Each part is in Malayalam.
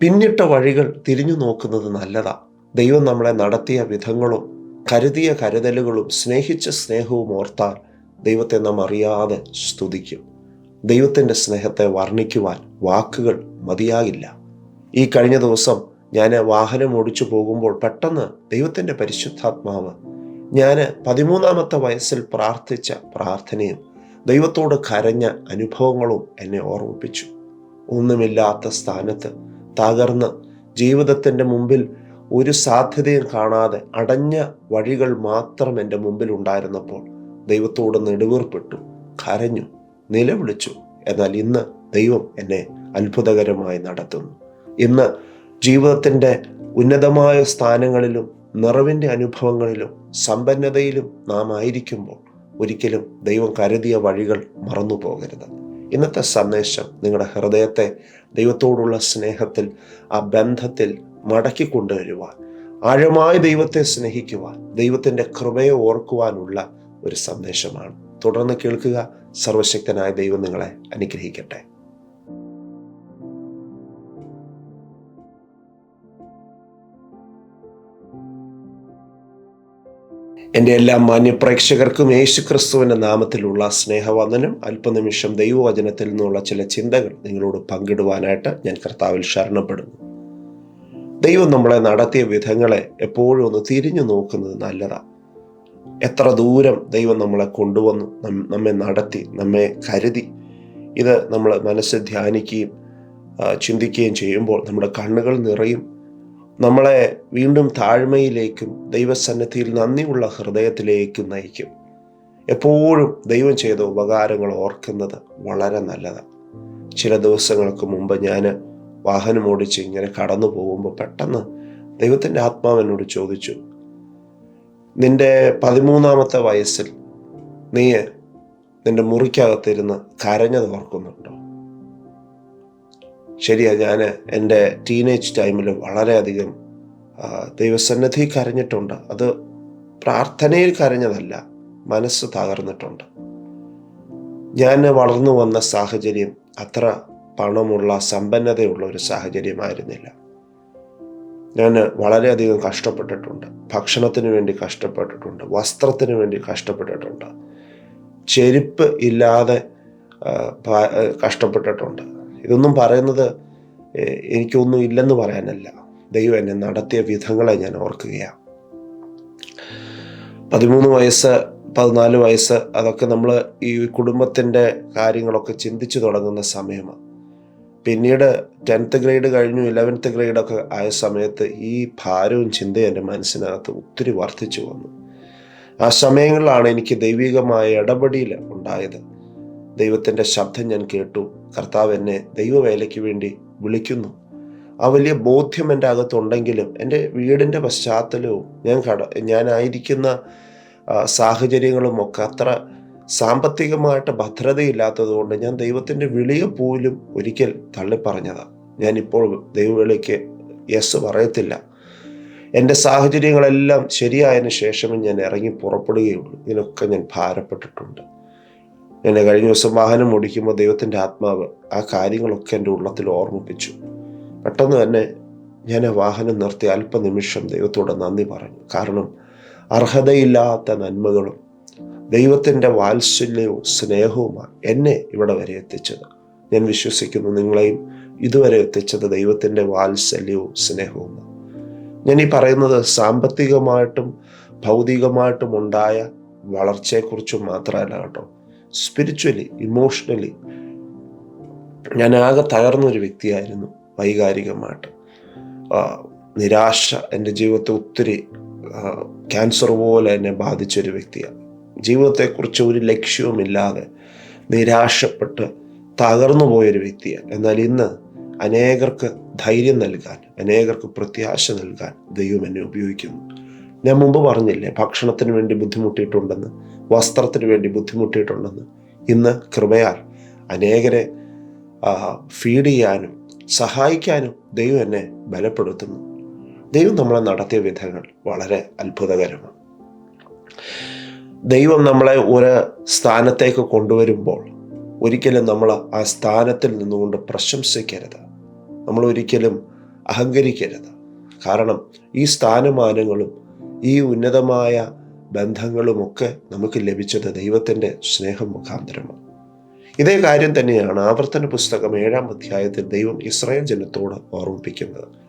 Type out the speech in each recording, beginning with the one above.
പിന്നിട്ട വഴികൾ തിരിഞ്ഞു നോക്കുന്നത് നല്ലതാ. ദൈവം നമ്മളെ നടത്തിയ വിധങ്ങളും കരുതിയ കരുതലുകളും സ്നേഹിച്ച സ്നേഹവും ഓർത്താൽ ദൈവത്തെ നാം അറിയാതെ സ്തുതിക്കും. ദൈവത്തിന്റെ സ്നേഹത്തെ വർണിക്കുവാൻ വാക്കുകൾ മതിയാകില്ല. ഈ കഴിഞ്ഞ ദിവസം ഞാൻ വാഹനം ഓടിച്ചു പോകുമ്പോൾ പെട്ടെന്ന് ദൈവത്തിന്റെ പരിശുദ്ധാത്മാവ് ഞാൻ പതിമൂന്നാമത്തെ വയസ്സിൽ പ്രാർത്ഥിച്ച പ്രാർത്ഥനയും ദൈവത്തോട് കരഞ്ഞ അനുഭവങ്ങളും എന്നെ ഓർമ്മിപ്പിച്ചു. ഒന്നുമില്ലാത്ത സ്ഥാനത്ത് തകർന്ന് ജീവിതത്തിന്റെ മുമ്പിൽ ഒരു സാധ്യതയും കാണാതെ അടഞ്ഞ വഴികൾ മാത്രം എന്റെ മുമ്പിൽ ഉണ്ടായിരുന്നപ്പോൾ ദൈവത്തോട് നെടുവീർപ്പെട്ടു കരഞ്ഞു നിലവിളിച്ചു. എന്നാൽ ഇന്ന് ദൈവം എന്നെ അത്ഭുതകരമായി നടത്തുന്നു. ഇന്ന് ജീവിതത്തിന്റെ ഉന്നതമായ സ്ഥാനങ്ങളിലും നിറവിന്റെ അനുഭവങ്ങളിലും സമ്പന്നതയിലും നാം ആയിരിക്കുമ്പോൾ ഒരിക്കലും ദൈവം കരുതിയ വഴികൾ മറന്നു പോകരുത് ഇന്നത്തെ സന്ദേശം നിങ്ങളുടെ ഹൃദയത്തെ ദൈവത്തോടുള്ള സ്നേഹത്തിൽ ആ ബന്ധത്തിൽ മടക്കി കൊണ്ടുവരുവാൻ ആഴമായി ദൈവത്തെ സ്നേഹിക്കുവാൻ ദൈവത്തിന്റെ കൃപയെ ഓർക്കുവാനുള്ള ഒരു സന്ദേശമാണ്. തുടർന്ന് കേൾക്കുക സർവശക്തനായ ദൈവം നിങ്ങളെ അനുഗ്രഹിക്കട്ടെ. എന്റെ എല്ലാ മാന്യപ്രേക്ഷകർക്കും യേശു ക്രിസ്തുവിന്റെ നാമത്തിലുള്ള സ്നേഹവന്ദനം. അല്പനിമിഷം ദൈവവചനത്തിൽ നിന്നുള്ള ചില ചിന്തകൾ നിങ്ങളോട് പങ്കിടുവാനായിട്ട് ഞാൻ കർത്താവിൽ ശരണപ്പെടുന്നു. ദൈവം നമ്മളെ നടത്തിയ വിധങ്ങളെ എപ്പോഴും ഒന്ന് തിരിഞ്ഞു നോക്കുന്നത് നല്ലതാണ് എത്ര ദൂരം ദൈവം നമ്മളെ കൊണ്ടുവന്നു നമ്മെ നടത്തി നമ്മെ കരുതി. ഇത് നമ്മൾ മനസ്സ് ധ്യാനിക്കുകയും ചിന്തിക്കുകയും ചെയ്യുമ്പോൾ നമ്മുടെ കണ്ണുകൾ നിറയും. നമ്മളെ വീണ്ടും താഴ്മയിലേക്കും ദൈവസന്നിധിയിൽ നന്ദിയുള്ള ഹൃദയത്തിലേക്കും നയിക്കും. എപ്പോഴും ദൈവം ചെയ്ത ഉപകാരങ്ങൾ ഓർക്കുന്നത് വളരെ നല്ലതാണ് ചില ദിവസങ്ങൾക്ക് മുമ്പ് ഞാൻ വാഹനം ഓടിച്ച് ഇങ്ങനെ കടന്നു പോകുമ്പോൾ പെട്ടെന്ന് ദൈവത്തിന്റെ ആത്മാവ് എന്നോട് ചോദിച്ചു നിന്റെ പതിമൂന്നാമത്തെ വയസ്സിൽ നീ നിന്റെ മുറിക്കകത്തിരുന്ന് കരഞ്ഞത് ഓർക്കുന്നുണ്ടോ? ശരിയാ ഞാൻ എന്റെ ടീനേജ് ടൈമിൽ വളരെയധികം ദൈവസന്നദ്ധി കരഞ്ഞിട്ടുണ്ട്. അത് പ്രാർത്ഥനയിൽ കരഞ്ഞതല്ല മനസ്സ് തകർന്നിട്ടുണ്ട്. ഞാൻ വളർന്നു വന്ന സാഹചര്യം അത്ര പണമുള്ള സമ്പന്നതയുള്ള ഒരു സാഹചര്യമായിരുന്നില്ല. ഞാൻ വളരെയധികം കഷ്ടപ്പെട്ടിട്ടുണ്ട്. ഭക്ഷണത്തിന് വേണ്ടി കഷ്ടപ്പെട്ടിട്ടുണ്ട്. വസ്ത്രത്തിന് വേണ്ടി കഷ്ടപ്പെട്ടിട്ടുണ്ട്. ചെരുപ്പ് ഇല്ലാതെ കഷ്ടപ്പെട്ടിട്ടുണ്ട്. ഇതൊന്നും പറയുന്നത് എനിക്കൊന്നും ഇല്ലെന്ന് പറയാനല്ല. ദൈവം എന്നെ നടത്തിയ വിധങ്ങളെ ഞാൻ ഓർക്കുകയാണ് പതിമൂന്ന് വയസ്സ് പതിനാല് വയസ്സ് അതൊക്കെ നമ്മൾ ഈ കുടുംബത്തിന്റെ കാര്യങ്ങളൊക്കെ ചിന്തിച്ചു തുടങ്ങുന്ന സമയമാണ് പിന്നീട് ടെൻത്ത് ഗ്രേഡ് കഴിഞ്ഞു ഇലവൻത്ത് ഗ്രേഡൊക്കെ ആയ സമയത്ത് ഈ ഭാരവും ചിന്തയും എന്റെ മനസ്സിനകത്ത് ഒത്തിരി വർദ്ധിച്ചു വന്നു. ആ സമയങ്ങളിലാണ് എനിക്ക് ദൈവികമായ ഇടപെടിയിൽ ഉണ്ടായത്. ദൈവത്തിന്റെ ശബ്ദം ഞാൻ കേട്ടു. കർത്താവ് എന്നെ ദൈവവേലയ്ക്ക് വേണ്ടി വിളിക്കുന്നു. ആ വലിയ ബോധ്യം എന്റെ അകത്തുണ്ടെങ്കിലും എന്റെ വീടിന്റെ പശ്ചാത്തലവും ഞാൻ കട ഞാനായിരിക്കുന്ന സാഹചര്യങ്ങളും ഒക്കെ അത്ര സാമ്പത്തികമായിട്ട് ഭദ്രതയില്ലാത്തത് കൊണ്ട് ഞാൻ ദൈവത്തിന്റെ വിളിയെ പോലും ഒരിക്കൽ തള്ളിപ്പറഞ്ഞതാണ് ഞാനിപ്പോൾ ദൈവവിളിക്ക് യെസ് പറയത്തില്ല. എന്റെ സാഹചര്യങ്ങളെല്ലാം ശരിയായതിനു ശേഷമേ ഞാൻ ഇറങ്ങി പുറപ്പെടുകയുള്ളൂ. ഇതിനൊക്കെ ഞാൻ ഭാരപ്പെട്ടിട്ടുണ്ട്. എന്നെ കഴിഞ്ഞ ദിവസം വാഹനം ഓടിക്കുമ്പോൾ ദൈവത്തിന്റെ ആത്മാവ് ആ കാര്യങ്ങളൊക്കെ എന്റെ ഉള്ളത്തിൽ ഓർമ്മിപ്പിച്ചു. പെട്ടെന്ന് തന്നെ ഞാൻ ആ വാഹനം നിർത്തി അല്പനിമിഷം ദൈവത്തോട് നന്ദി പറഞ്ഞു. കാരണം അർഹതയില്ലാത്ത നന്മകളും ദൈവത്തിന്റെ വാത്സല്യവും സ്നേഹവുമാണ് എന്നെ ഇവിടെ വരെ എത്തിച്ചത്. ഞാൻ വിശ്വസിക്കുന്നു നിങ്ങളെയും ഇതുവരെ എത്തിച്ചത് ദൈവത്തിന്റെ വാത്സല്യവും സ്നേഹവുമാണ്. ഞാൻ ഈ പറയുന്നത് സാമ്പത്തികമായിട്ടും ഭൗതികമായിട്ടും ഉണ്ടായ വളർച്ചയെക്കുറിച്ചും മാത്രമല്ല കേട്ടോ. സ്പിരിച്വലി ഇമോഷണലി ഞാൻ ആകെ തകർന്നൊരു വ്യക്തിയായിരുന്നു വൈകാരികമായിട്ട്. നിരാശ എന്റെ ജീവിതത്തെ ഒത്തിരി ക്യാൻസർ പോലെ എന്നെ ബാധിച്ചൊരു വ്യക്തിയാണ് ജീവിതത്തെക്കുറിച്ച് ഒരു ലക്ഷ്യവുമില്ലാതെ നിരാശപ്പെട്ട് തകർന്നു പോയൊരു വ്യക്തിയാണ് എന്നാൽ ഇന്ന് അനേകർക്ക് ധൈര്യം നൽകാൻ അനേകർക്ക് പ്രത്യാശ നൽകാൻ ദൈവം എന്നെ ഉപയോഗിക്കുന്നു. ഞാൻ മുമ്പ് പറഞ്ഞില്ലേ ഭക്ഷണത്തിന് വേണ്ടി ബുദ്ധിമുട്ടിയിട്ടുണ്ടെന്ന് വസ്ത്രത്തിന് വേണ്ടി ബുദ്ധിമുട്ടിയിട്ടുണ്ടെന്ന്. ഇന്ന് കൃപയാൽ അനേകരെ ഫീഡ് ചെയ്യാനും സഹായിക്കാനും ദൈവം എന്നെ ബലപ്പെടുത്തുന്നു. ദൈവം നമ്മളെ നടത്തിയ വിധങ്ങൾ വളരെ അത്ഭുതകരമാണ്. ദൈവം നമ്മളെ ഒരു സ്ഥാനത്തേക്ക് കൊണ്ടുവരുമ്പോൾ ഒരിക്കലും നമ്മൾ ആ സ്ഥാനത്തിൽ നിന്നുകൊണ്ട് പ്രശംസിക്കരുത്. നമ്മൾ ഒരിക്കലും അഹങ്കരിക്കരുത്. കാരണം ഈ സ്ഥാനമാനങ്ങളും ഈ ഉന്നതമായ ബന്ധങ്ങളുമൊക്കെ നമുക്ക് ലഭിച്ചത് ദൈവത്തിന്റെ സ്നേഹം മുഖാന്തരമാണ്. ഇതേ കാര്യം തന്നെയാണ് ആവർത്തന പുസ്തകം ഏഴാം അധ്യായത്തിൽ ദൈവം ഇസ്രായേൽ ജനത്തോട് ഓർമ്മിപ്പിക്കുന്നത്.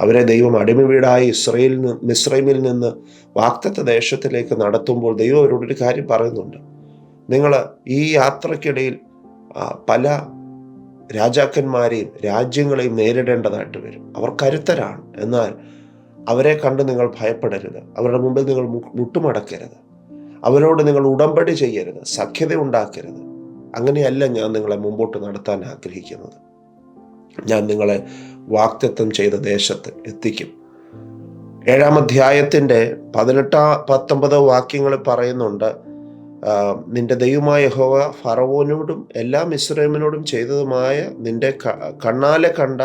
അവരെ ദൈവം അടിമ വീടായ ഇസ്രയേലിൽ നിന്ന് മിസ്രൈമിൽ നിന്ന് വാക്തത്വ ദേശത്തിലേക്ക് നടത്തുമ്പോൾ ദൈവം അവരോടൊരു കാര്യം പറയുന്നുണ്ട്. നിങ്ങൾ ഈ യാത്രക്കിടയിൽ പല രാജാക്കന്മാരെയും രാജ്യങ്ങളെയും നേരിടേണ്ടതായിട്ട് വരും. അവർ കരുത്തരാണ്. എന്നാൽ അവരെ കണ്ട് നിങ്ങൾ ഭയപ്പെടരുത്. അവരുടെ മുമ്പിൽ നിങ്ങൾ മുട്ടുമടക്കരുത്. അവരോട് നിങ്ങൾ ഉടമ്പടി ചെയ്യരുത്. സഖ്യത ഉണ്ടാക്കരുത്. അങ്ങനെയല്ല ഞാൻ നിങ്ങളെ മുമ്പോട്ട് നടത്താൻ ആഗ്രഹിക്കുന്നത്. ഞാൻ നിങ്ങളെ വാക്തത്വം ചെയ്ത ദേശത്ത് എത്തിക്കും. ഏഴാം അധ്യായത്തിന്റെ പതിനെട്ടാ പത്തൊമ്പതോ വാക്യങ്ങൾ പറയുന്നുണ്ട് നിന്റെ ദൈവമായ ഹോവ ഫറവോനോടും എല്ലാ മിശ്രമിനോടും ചെയ്തതുമായ നിന്റെ കണ്ണാലെ കണ്ട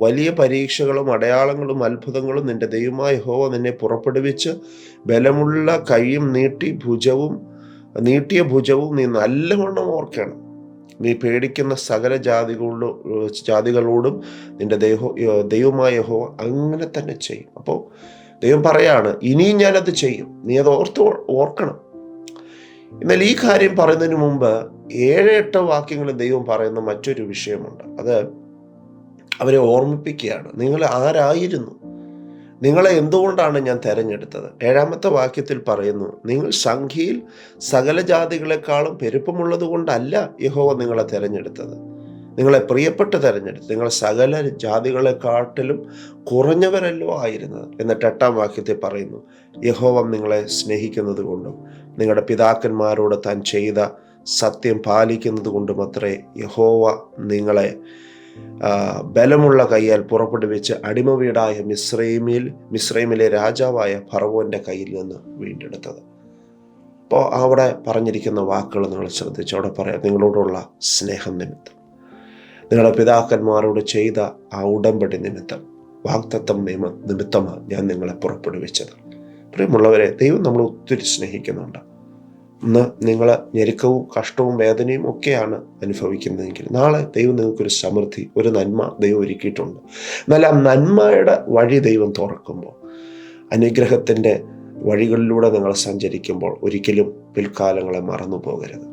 വലിയ പരീക്ഷകളും അടയാളങ്ങളും അത്ഭുതങ്ങളും നിന്റെ ദൈവമായ ഹോവ നിന്നെ പുറപ്പെടുവിച്ച് ബലമുള്ള കൈയും നീട്ടി ഭുജവും നീട്ടിയ ഭുജവും നീ നല്ലവണ്ണം ഓർക്കണം. നീ പേടിക്കുന്ന സകല ജാതികളോടും ജാതികളോടും നിന്റെ ദൈവ ദൈവമായ യഹോവ അങ്ങനെ തന്നെ ചെയ്യും. അപ്പോൾ ദൈവം പറയാണ് ഇനിയും ഞാനത് ചെയ്യും. നീ അത് ഓർത്ത് ഓർക്കണം. എന്നാൽ ഈ കാര്യം പറയുന്നതിന് മുമ്പ് ഏഴ് എട്ട് വാക്യങ്ങളിൽ ദൈവം പറയുന്ന മറ്റൊരു വിഷയമുണ്ട്. അത് അവരെ ഓർമ്മിപ്പിക്കുകയാണ്. നിങ്ങൾ ആരായിരുന്നു? നിങ്ങളെ എന്തുകൊണ്ടാണ് ഞാൻ തിരഞ്ഞെടുത്തത്? ഏഴാമത്തെ വാക്യത്തിൽ പറയുന്നു നിങ്ങൾ സംഖ്യയിൽ സകല ജാതികളെക്കാളും പെരുപ്പമുള്ളത് കൊണ്ടല്ല യഹോവ നിങ്ങളെ തെരഞ്ഞെടുത്തത്. നിങ്ങളെ പ്രിയപ്പെട്ട് തെരഞ്ഞെടുത്ത് നിങ്ങൾ സകല ജാതികളെക്കാട്ടിലും കുറഞ്ഞവരല്ലോ ആയിരുന്നത്. എന്നിട്ട് എട്ടാം വാക്യത്തിൽ പറയുന്നു യഹോവം നിങ്ങളെ സ്നേഹിക്കുന്നത് കൊണ്ടും നിങ്ങളുടെ പിതാക്കന്മാരോട് താൻ ചെയ്ത സത്യം പാലിക്കുന്നത് കൊണ്ടും അത്രേ യഹോവ നിങ്ങളെ ബലമുള്ള കൈയാൽ പുറപ്പെടുവിച്ച് അടിമ വീടായ മിശ്രൈമിൽ മിശ്രൈമിലെ രാജാവായ ഫറവോന്റെ കയ്യിൽ നിന്ന് വീണ്ടെടുത്തത്. അപ്പോൾ അവിടെ പറഞ്ഞിരിക്കുന്ന വാക്കുകൾ നിങ്ങൾ ശ്രദ്ധിച്ചു അവിടെ പറയാം. നിങ്ങളോടുള്ള സ്നേഹം നിമിത്തം. നിങ്ങളുടെ പിതാക്കന്മാരോട് ചെയ്ത ആ ഉടമ്പടി നിമിത്തം വാക്തത്വം നിയമ നിമിത്തമാണ് ഞാൻ നിങ്ങളെ പുറപ്പെടുവിച്ചത്. പ്രിയമുള്ളവരെ ദൈവം നമ്മൾ ഒത്തിരി സ്നേഹിക്കുന്നുണ്ട്. ഇന്ന് നിങ്ങൾ ഞെരുക്കവും കഷ്ടവും വേദനയും ഒക്കെയാണ് അനുഭവിക്കുന്നതെങ്കിൽ നാളെ ദൈവം നിങ്ങൾക്കൊരു സമൃദ്ധി ഒരു നന്മ ദൈവം ഒരുക്കിയിട്ടുണ്ട്. എന്നാൽ ആ നന്മയുടെ വഴി ദൈവം തുറക്കുമ്പോൾ അനുഗ്രഹത്തിന്റെ വഴികളിലൂടെ നിങ്ങൾ സഞ്ചരിക്കുമ്പോൾ ഒരിക്കലും പിൽക്കാലങ്ങളെ മറന്നു പോകരുത്.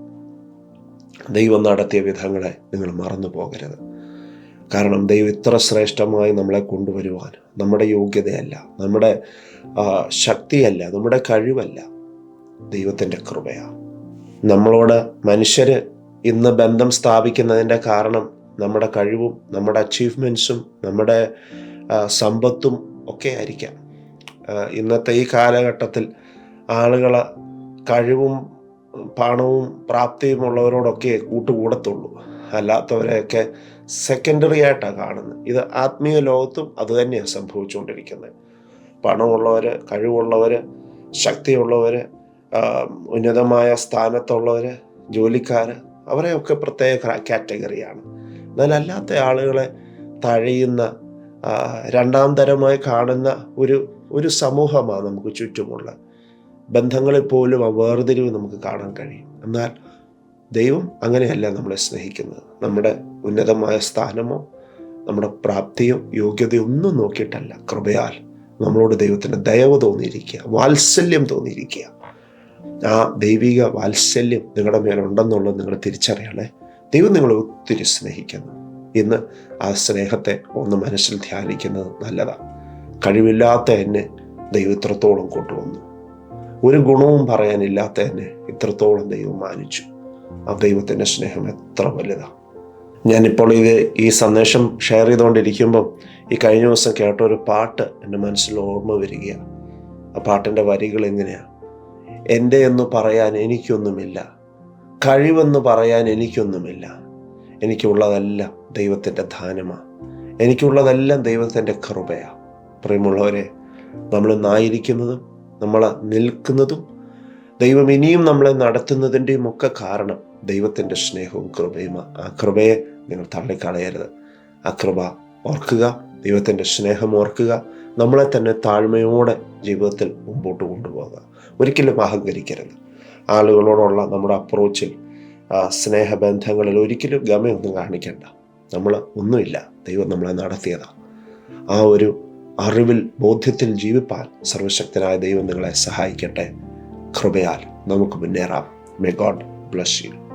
ദൈവം നടത്തിയ വിധങ്ങളെ നിങ്ങൾ മറന്നു പോകരുത്. കാരണം ദൈവം ഇത്ര ശ്രേഷ്ഠമായി നമ്മളെ കൊണ്ടുവരുവാൻ നമ്മുടെ യോഗ്യതയല്ല നമ്മുടെ ശക്തിയല്ല നമ്മുടെ കഴിവല്ല. ദൈവത്തിന്റെ കൃപയാണ് നമ്മളോട് മനുഷ്യർ ഇന്ന് ബന്ധം സ്ഥാപിക്കുന്നതിന്റെ കാരണം നമ്മുടെ കഴിവും നമ്മുടെ അച്ചീവ്മെൻസും നമ്മുടെ സമ്പത്തും ഒക്കെ ആയിരിക്കാം. ഇന്നത്തെ ഈ കാലഘട്ടത്തിൽ ആളുകൾ കഴിവും പണവും പ്രാപ്തിയും ഉള്ളവരോടൊക്കെ കൂട്ടുകൂടത്തുള്ളൂ. അല്ലാത്തവരെയൊക്കെ സെക്കൻഡറി ആയിട്ടാണ് കാണുന്നത് ഇത് ആത്മീയ ലോകത്തും അത് തന്നെയാണ് സംഭവിച്ചുകൊണ്ടിരിക്കുന്നത്. പണമുള്ളവർ കഴിവുള്ളവർ ശക്തിയുള്ളവർ ഉന്നതമായ സ്ഥാനത്തുള്ളവർ ജോലിക്കാർ അവരെയൊക്കെ പ്രത്യേക കാറ്റഗറിയാണ്. എന്നാൽ അല്ലാത്ത ആളുകളെ തഴയുന്ന രണ്ടാം തരമായി കാണുന്ന ഒരു ഒരു സമൂഹമാണ് നമുക്ക് ചുറ്റുമുള്ള. ബന്ധങ്ങളിൽ പോലും ആ വേർതിരിവ് നമുക്ക് കാണാൻ കഴിയും. എന്നാൽ ദൈവം അങ്ങനെയല്ല നമ്മളെ സ്നേഹിക്കുന്നത്. നമ്മുടെ ഉന്നതമായ സ്ഥാനമോ നമ്മുടെ പ്രാപ്തിയോ യോഗ്യതയോ ഒന്നും നോക്കിയിട്ടല്ല. കൃപയാൽ നമ്മളോട് ദൈവത്തിന് ദയവ് തോന്നിയിരിക്കുക. വാത്സല്യം തോന്നിയിരിക്കുക. ആ ദൈവിക വാത്സല്യം നിങ്ങളുടെ മേലുണ്ടെന്നുള്ളത് നിങ്ങൾ തിരിച്ചറിയണേ ദൈവം നിങ്ങളെ ഒത്തിരി സ്നേഹിക്കുന്നു. ഇന്ന് ആ സ്നേഹത്തെ ഒന്ന് മനസ്സിൽ ധ്യാനിക്കുന്നത് നല്ലതാണ്. കഴിവില്ലാത്ത എന്നെ ദൈവം ഇത്രത്തോളം കൊണ്ടുവന്നു. ഒരു ഗുണവും പറയാനില്ലാത്ത എന്നെ ഇത്രത്തോളം ദൈവം മാനിച്ചു. ആ ദൈവത്തിന്റെ സ്നേഹം എത്ര വലുതാണ് ഞാനിപ്പോൾ ഇത് ഈ സന്ദേശം ഷെയർ ചെയ്തുകൊണ്ടിരിക്കുമ്പം ഈ കഴിഞ്ഞ ദിവസം കേട്ട ഒരു പാട്ട് എന്റെ മനസ്സിൽ ഓർമ്മ വരികയാണ്. ആ പാട്ടിന്റെ വരികൾ എങ്ങനെയാണ് എന്റെ എന്ന് പറയാൻ എനിക്കൊന്നുമില്ല. കഴിവെന്ന് പറയാൻ എനിക്കൊന്നുമില്ല. എനിക്കുള്ളതെല്ലാം ദൈവത്തിന്റെ ദാനമാണ് എനിക്കുള്ളതെല്ലാം ദൈവത്തിന്റെ കൃപയാണ് പ്രിയമുള്ളവരെ നമ്മൾ നായിരിക്കുന്നതും നമ്മൾ നിൽക്കുന്നതും ദൈവം ഇനിയും നമ്മളെ നടത്തുന്നതിന്റെയും ഒക്കെ കാരണം ദൈവത്തിന്റെ സ്നേഹവും കൃപയുമാണ് ആ കൃപയെ നിങ്ങൾ തള്ളിക്കളയരുത്. ആ കൃപ ഓർക്കുക. ദൈവത്തിന്റെ സ്നേഹം ഓർക്കുക നമ്മളെ തന്നെ താഴ്മയോടെ ജീവിതത്തിൽ മുമ്പോട്ട് കൊണ്ടുപോകുക. ഒരിക്കലും അഹങ്കരിക്കരുത്. ആളുകളോടുള്ള നമ്മുടെ അപ്രോച്ചിൽ സ്നേഹബന്ധങ്ങളിൽ ഒരിക്കലും ഗമയൊന്നും കാണിക്കേണ്ട. നമ്മൾ ഒന്നുമില്ല. ദൈവം നമ്മളെ നടത്തിയതാണ് ആ ഒരു അറിവിൽ ബോധ്യത്തിൽ ജീവിപ്പാൻ സർവശക്തനായ ദൈവം നിങ്ങളെ സഹായിക്കട്ടെ. കൃപയാൽ നമുക്ക് മുന്നേറാം. May God bless you